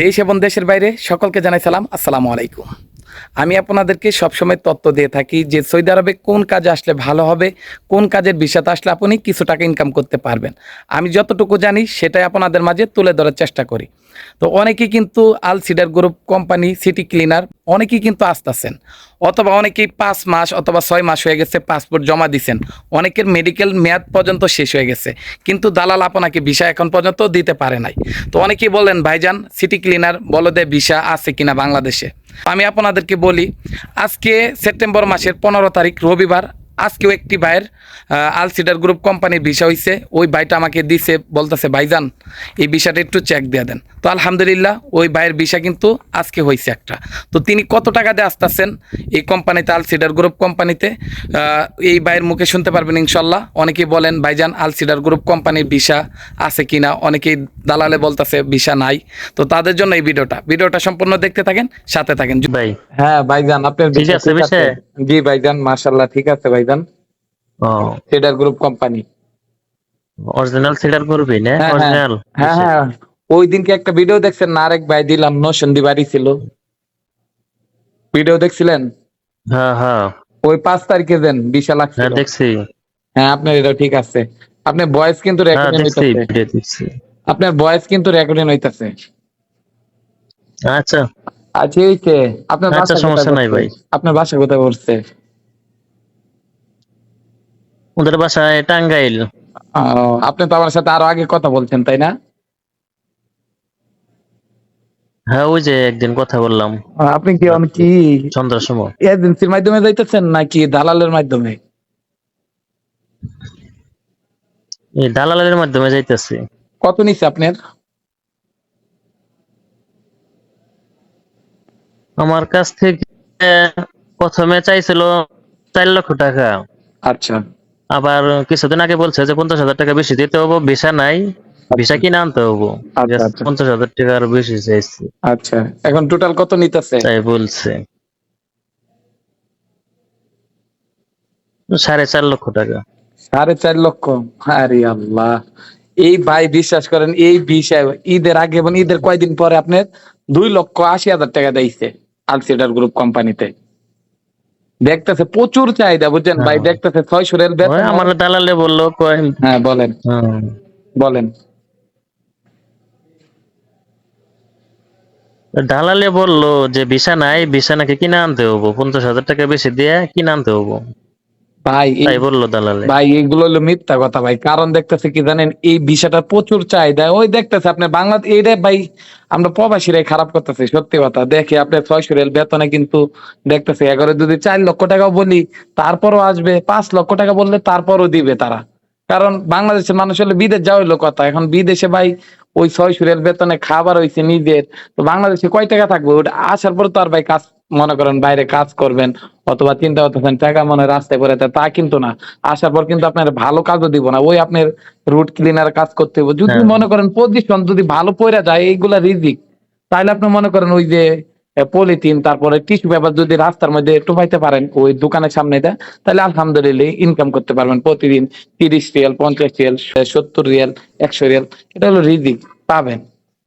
দেশ এবং দেশের বাইরে সকলকে জানাই সালাম। আসসালামু আলাইকুম। আমি আপনাদেরকে সবসময় তথ্য দিয়ে থাকি যে সৌদি আরবে কোন কাজে আসলে ভালো হবে, কোন কাজের বিষয়তে আসলে আপনি কিছু টাকা ইনকাম করতে পারবেন। আমি যতটুকু জানি সেটাই আপনাদের মাঝে তুলে ধরার চেষ্টা করি। তো অনেকেই কিন্তু Al Cedar group company city cleaner অনেকেই কিন্তু আসতেছেন। অথবা অনেকেই পাঁচ মাস অথবা ছয় মাস হয়ে গেছে পাসপোর্ট জমা দিছেন। অনেকের মেডিকেল মেয়াদ পর্যন্ত শেষ হয়ে গেছে। কিন্তু দালাল আপনাকে ভিসা এখন পর্যন্ত দিতে পারে নাই। তো অনেকেই বলেন, ভাইজান সিটি ক্লিনার বলদে ভিসা আছে কিনা বাংলাদেশে? আমি আপনাদেরকে বলি আজকে সেপ্টেম্বর মাসের পনেরো তারিখ রবিবার আজকেও একটি ভাইয়ের আল সিডার গ্রুপ কোম্পানির ভিসা হয়েছে ওই ভাইটা আমাকে দিছে বলতেছে ভাইজান এই ভিসাটা একটু চেক দিয়ে দেন। তো আলহামদুলিল্লাহ ওই ভাইয়ের ভিসা কিন্তু আজকে হয়েছে একটা। তো তিনি কত টাকা দিয়ে আসতেছেন এই কোম্পানিতে আল সিডার গ্রুপ কোম্পানিতে এই ভাইয়ের মুখে শুনতে পারবেন ইনশাল্লাহ অনেকেই বলেন ভাইজান আল সিডার গ্রুপ কোম্পানির ভিসা আছে কিনা? অনেকেই দালালে বলতেছে ভিসা নাই। তো তাদের জন্য এই ভিডিওটা। ভিডিওটা সম্পূর্ণ দেখতে থাকেন সাথে থাকেন। ভাই। হ্যাঁ ভাইজান আপনার জি ভাইজান মাশাল্লাহ ঠিক আছে ভাইজান। Cedar group company original Cedar করবি না? হ্যাঁ, হ্যাঁ। অরিজিনাল হ্যাঁ হ্যাঁ। ওই দিনকে একটা ভিডিও দেখছেন না আরেক ভাই দিলাম নসন্দি বাড়ি ছিল। ভিডিও দেখছিলেন? হ্যাঁ হ্যাঁ। ওই পাঁচ তারিখে দেন বিশাল হ্যাঁ দেখছি। হ্যাঁ আপনার এটা ঠিক আছে। আপনার ভয়েস কিন্তু হ্যাঁ রেকর্ডিং হইতাছে। আপনার ভয়েস কিন্তু রেকর্ডিং হইতাছে। আচ্ছা। আচ্ছা আপনার আচ্ছা, বাসা সমস্যা নাই ভাই। আপনার বাসা কোথায় পড়ছে? ওদের বাসায় টাঙ্গাইল। আপনি তো আমার সাথে আরও আগে কথা বলছেন তাই না? হ্যাঁ ওই যে একদিন কথা বললাম। আপনি কি আমি কি সন্ধ্যার সময়। এজেন্সির মাধ্যমে যাইতেছেন নাকি দালালের মাধ্যমে? এই দালালের মাধ্যমে যাইতেছি। কত নিচ্ছে আপনার? আমার কাছ থেকে প্রথমে চাইছিল চার লক্ষ টাকা। আচ্ছা। আবার কিছুদিন আগে বলছে যে পঞ্চাশ হাজার টাকা বেশি দিতে হব ভিসা নাই ভিসা কিনে আনতে হব। আচ্ছা, আচ্ছা। পঞ্চাশ হাজার টাকা আরও বেশি চাইছি। আচ্ছা এখন টোটাল কত নিতেছে? তাই বলছে। সাড়ে চার লক্ষ টাকা। সাড়ে চার লক্ষ? আরে আল্লাহ। এই ভাই বিশ্বাস করেন এই বিষয় ঈদের আগে এবং ঈদের কয়দিন পরে আপনার দুই লক্ষ আশি হাজার টাকা দিয়েছে আলসিডার গ্রুপ কোম্পানিতে দেখতেছে প্রচুর চাহিদা বুঝছেন? ভাই হ্যাঁ। দেখতেছে ছয়শো রেল আমার দালালে বলল কয়? হ্যাঁ বলেন। বলেন। দালালে বলল যে ভিসা নাই নাকি কিনে আনতে হব পঞ্চাশ হাজার টাকা বেশি দিয়ে কিনে আনতে হব। ভাই তাই বলল দালালে। ভাই এগুলো হলো মিথ্যা কথা ভাই। কারণ দেখতেছে কি জানেন এই প্রচুর চাহিদা। ওই দেখতেছে আপনি বাংলা এইটা ভাই আমরা খারাপ করতেছি সত্যি কথা। দেখে ছয়শো রেল বেতনে কিন্তু দেখতেছে এগারো যদি চার লক্ষ টাকাও বলি তারপরও আসবে। পাঁচ লক্ষ টাকা বললে তারপরও দিবে তারা। কারণ বাংলাদেশের মানুষ হলে বিদেশ যাওয়া হইল কথা। এখন বিদেশে ভাই ওই ছয়শো রেল বেতনে খাবার হয়েছে নিজের। তো বাংলাদেশে কয় টাকা থাকবে? ওটা আসার পর তো আর ভাই কাজ মনে করেন বাইরে কাজ করবেন অথবা চিন্তা করতেছেন টাকা মনে রাস্তায় পড়ে তা কিন্তু না। আসার পর কিন্তু আপনার ভালো কাজও দিব না ওই আপনার রুট ক্লিনার কাজ করতে হবে। যদি হ্যাঁ। মনে করেন পজিশন যদি ভালো পড়ে যায় এইগুলা রিজিক তাহলে আপনি মনে করেন ওই যে পলিথিন তারপরে টিস্যু পেপার যদি রাস্তার মধ্যে টোপাইতে পারেন ওই দোকানের সামনে দেয় তাহলে আলহামদুলিল্লাহ ইনকাম করতে পারবেন। প্রতিদিন তিরিশ রিয়াল পঞ্চাশ রিয়াল সত্তর রিয়াল একশো রিয়াল এটা হলো রিজিক পাবেন।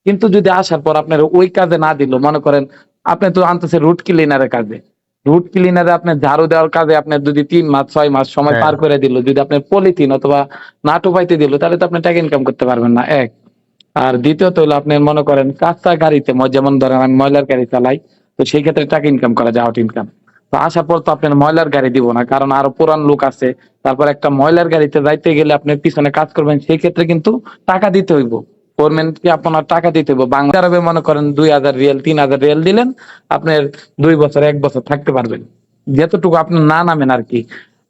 কিন্তু যদি আসার পর আপনার ওই কাজে না দিল মনে করেন আপনি তো আনতেছে রুট ক্লিনারের কাজে। রুট ক্লিনারে আপনার ঝাড়ু দেওয়ার কাজে আপনার যদি তিন মাস ছয় মাস সময় হ্যাঁ। পার করে দিল যদি আপনি পলিথিন অথবা না টোপাইতে দিল তাহলে তো আপনি টাকা ইনকাম করতে পারবেন না এক। আর দ্বিতীয়ত হলো আপনি মনে করেন কাঁচা গাড়িতে যেমন ধরেন আমি ময়লার গাড়ি চালাই তো সেই ক্ষেত্রে টাকা ইনকাম করা যায় আউট ইনকাম তো আসার পর তো আপনার ময়লার গাড়ি দিব না কারণ আরও পুরান লোক আছে। তারপর একটা ময়লার গাড়িতে যাইতে গেলে আপনি পিছনে কাজ করবেন সেই ক্ষেত্রে কিন্তু টাকা দিতে হইব। গভর্নমেন্টকে আপনার টাকা দিতে হইব বাংলা মনে করেন দুই হাজার রিয়াল, তিন হাজার রিয়াল দিলেন, আপনার দুই বছর, এক বছর থাকতে পারবেন। যতটুকু আপনি না নামেন আর কি।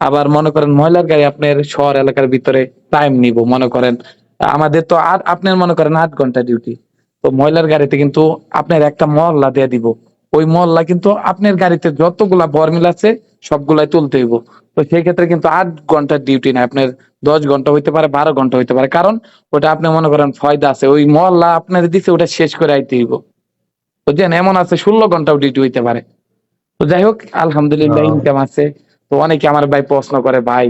আবার মনে করেন ময়লার গাড়ি আপনার শহর এলাকার ভিতরে টাইম নিব, মনে করেন। আমাদের তো আট, আপনার মনে করেন আট ঘণ্টা ডিউটি তো ময়লার গাড়িতে কিন্তু আপনার একটা মহল্লা দিয়ে দিব। ওই মহল্লা কিন্তু আপনার গাড়িতে যতগুলা বরমিল আছে, সবগুলাই তুলতে হইব। তো সেই ক্ষেত্রে কিন্তু আট ঘণ্টার ডিউটি না আপনার দশ ঘণ্টা হইতে পারে বারো ঘণ্টা হইতে পারে। কারণ ওটা আপনি মনে করেন ফয়দা আছে। ওই মহল্লা আপনার দিছে ওটা শেষ করে আইতে হইব। বুঝছেন? এমন আছে ষোলো ঘন্টাও ডিউটি হইতে পারে। তো যাই হোক আলহামদুলিল্লাহ হ্যাঁ। ইনকাম আছে। তো অনেকে আমার ভাই প্রশ্ন করে ভাই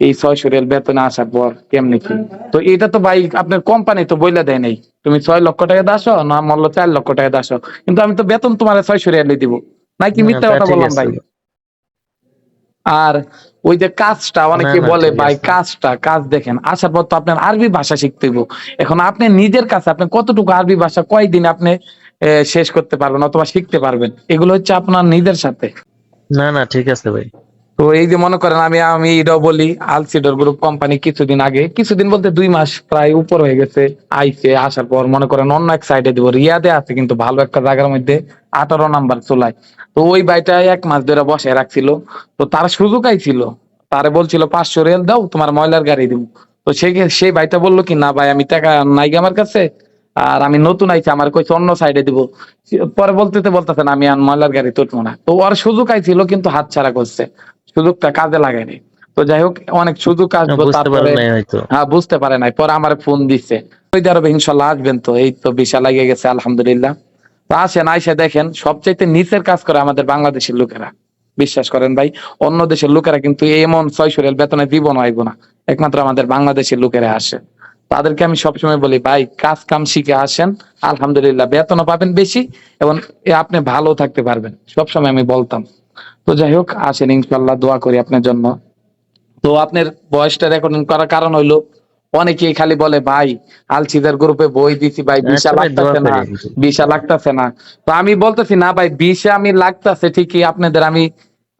এই ছয়শো রিয়াল বেতনে আসার পর কেমনি কি? তো এটা তো ভাই আপনার কোম্পানি তো বইলা দেয় নাই। তুমি ছয় লক্ষ টাকা দাসো না মূল্য চার লক্ষ টাকা দাসো। কিন্তু আমি তো বেতন তোমার ছয়শো রিয়ালে দিব। নাকি মিথ্যা কথা বললাম ভাই? আর ওই যে কাজটা অনেকে বলে ভাই কাজটা কাজ দেখেন আসার পর তো আপনার আরবি ভাষা শিখতে হইব। এখন আপনি নিজের কাছে আপনি কতটুকু আরবি ভাষা কয়দিন আপনি শেষ করতে পারবেন অথবা শিখতে পারবেন? এগুলো হচ্ছে আপনার নিজের সাথে। না না ঠিক আছে ভাই। তো এই যে মনে করেন আমি আমি এটাও বলি আলসিডর গ্রুপ কোম্পানি কিছুদিন আগে, কিছুদিন বলতে দুই মাস প্রায় উপর হয়ে গেছে আইসে আসার পর মনে করেন অন্য এক সাইডে দিব। রিয়াদে আছে কিন্তু ভালো একটা জায়গার মধ্যে আঠারো নাম্বার চুলায়। তো ওই বাইটা এক মাস ধরে বসে রাখছিল। তো তার সুযোগ আইছিল। তারে বলছিল, পাঁচশো রেল দাও, তোমার ময়লার গাড়ি দিব। তো সে সেই ভাইটা বলল কি, না ভাই, আমি টাকা নাই আমার কাছে। আর আমি নতুন আইছি, আমার কইছে অন্য সাইডে দিব। পরে বলতেতে বলতেছে না, আমি আর ময়লার গাড়ি তুটবো না। তো ওর সুযোগ আইছিল, কিন্তু হাত ছাড়া করছে। সুযোগটা কাজে লাগায়নি। তো যাই হোক অনেক সুযোগ আসব তারপরে পারেন নাই হয়তো। হ্যাঁ বুঝতে পারে নাই পরে আমার ফোন দিচ্ছে সৌদি আরবে ইনশাল্লাহ আসবেন তো এই তো বিশা লাগিয়ে গেছে আলহামদুলিল্লাহ। তো আসেন আইসে দেখেন সবচাইতে নিচের কাজ করে আমাদের বাংলাদেশের লোকেরা। বিশ্বাস করেন ভাই অন্য দেশের লোকেরা কিন্তু এমন ছয়শো রেল বেতনে দিব না আইবো না একমাত্র আমাদের বাংলাদেশের লোকেরা আসে। তাদেরকে আমি সবসময় বলি ভাই কাজ কাম শিখে আসেন আলহামদুলিল্লাহ বেতনও পাবেন বেশি এবং আপনি ভালো থাকতে পারবেন সবসময় আমি বলতাম। তো যাই হোক আসেন ইনশাল্লাহ দোয়া করি আপনার জন্য। তো আপনার বয়সটা রেকর্ডিং করার কারণ হইল অনেকেই খালি বলে ভাই আলসিদার গ্রুপে বই দিছি ভাই বিশা ভাই, দোয়া লাগতেছে না বিশা লাগতেছে না। তো আমি বলতেছি না ভাই বিশা আমি লাগতেছে ঠিকই আপনাদের আমি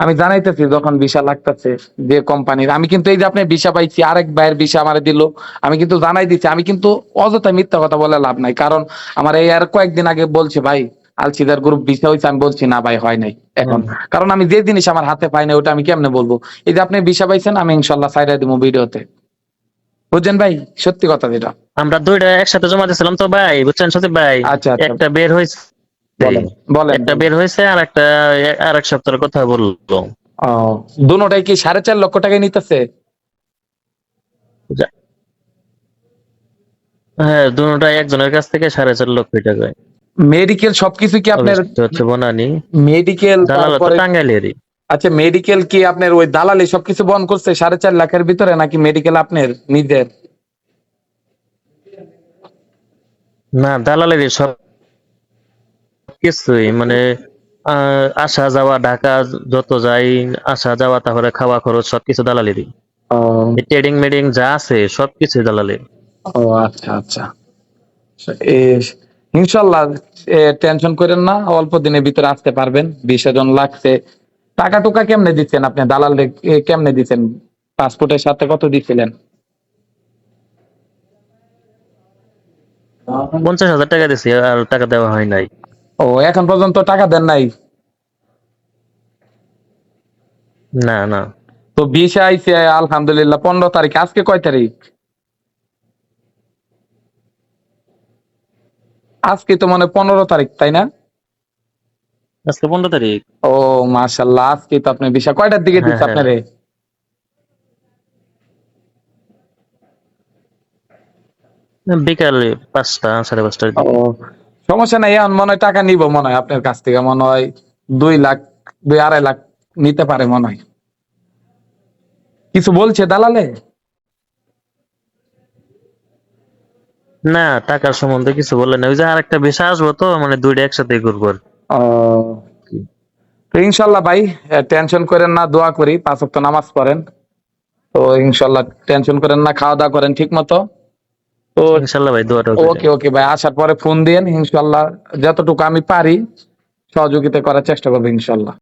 আমি জানাইতেছি যখন ভিসা লাগতেছে যে কোম্পানির আমি কিন্তু এই যে আপনি ভিসা পাইছি আরেক ভাইয়ের ভিসা আমারে দিল আমি কিন্তু জানাই দিচ্ছি আমি কিন্তু অযথা মিথ্যা কথা বলে লাভ নাই। কারণ আমার এই আর কয়েকদিন আগে বলছে ভাই আলসিদার গ্রুপ ভিসা হয়েছে আমি বলছি না ভাই হয় নাই এখন। কারণ আমি যে জিনিস আমার হাতে পাই না ওটা আমি কেমনে বলব? এই যে আপনি ভিসা পাইছেন আমি ইনশাল্লাহ সাইডে দিব ভিডিওতে। বুঝছেন ভাই? সত্যি কথা যেটা। আমরা দুইটা একসাথে জমা দিয়েছিলাম তো ভাই বুঝছেন সত্যি ভাই? আচ্ছা আচ্ছা। একটা বের হয়েছে বলেন একটা বের হয়েছে আর একটা আর এক সপ্তাহের কথা বলল। ও দুটাই কি সাড়ে চার লক্ষ টাকা নিতেছে? হ্যাঁ দুটাই একজনের কাছ থেকে সাড়ে চার লক্ষ টাকা মেডিকেল সবকিছু কি আপনার হচ্ছে বনানি। মেডিকেল তারপরে টাঙ্গাইলেরই। আচ্ছা মেডিকেল কি আপনার ওই দালালি সবকিছু বহন করছে সাড়ে চার লাখের ভিতরে নাকি মেডিকেল আপনার নিজের? না দালালেরই সব কিছুই মানে আসা যাওয়া ঢাকা যত যাই আসা যাওয়া তারপরে খাওয়া খরচ সবকিছু দালালেরই। ট্রেডিং মেডিং যা আছে সবকিছু দালালের। ও আচ্ছা আচ্ছা। ইনশাল্লাহ টেনশন করেন না অল্প দিনের ভিতরে আসতে পারবেন। বিশ জন লাগছে। টাকা টুকা কেমনে দিচ্ছেন আপনি? দালাল কেমনে দিচ্ছেন? পাসপোর্টের সাথে কত দিচ্ছিলেন পঞ্চাশ হাজার টাকা দিছি আর টাকা দেওয়া হয় নাই। ও এখন পর্যন্ত টাকা দেন নাই? না না। তো বিশে আইসি আলহামদুলিল্লাহ পনেরো তারিখ। আজকে কয় তারিখ? আজকে তো মানে পনেরো তারিখ তাই না? আজকে পনেরো তারিখ। ও মাশাল্লাহ আজকে তো আপনি বিশা কয়টার দিকে হ্যাঁ, দিচ্ছে হ্যাঁ। আপনারে? বিকালে পাঁচটা সাড়ে পাঁচটার। ও সমস্যা নাই এখন মনে হয় টাকা নিব মনে হয় আপনার কাছ থেকে মনে হয় দুই লাখ দুই আড়াই লাখ নিতে পারে মনে হয়। কিছু বলছে দালালে? না টাকার সম্বন্ধে কিছু বলে না। ওই যে আরেকটা বিষয় আসব তো মানে দুইটা একসাথে করব তো ইনশাল্লাহ ভাই টেনশন করেন না দোয়া করি পাঁচ ওয়াক্ত নামাজ পড়েন। তো ইনশাল্লাহ টেনশন করেন না খাওয়া দাওয়া করেন ঠিক মতো। তো ইনশাল্লাহ ভাই দোয়াটা ওকে ওকে ভাই আসার পরে ফোন দিন ইনশাল্লাহ যতটুকু আমি পারি সহযোগিতা করার চেষ্টা করব ইনশাল্লাহ।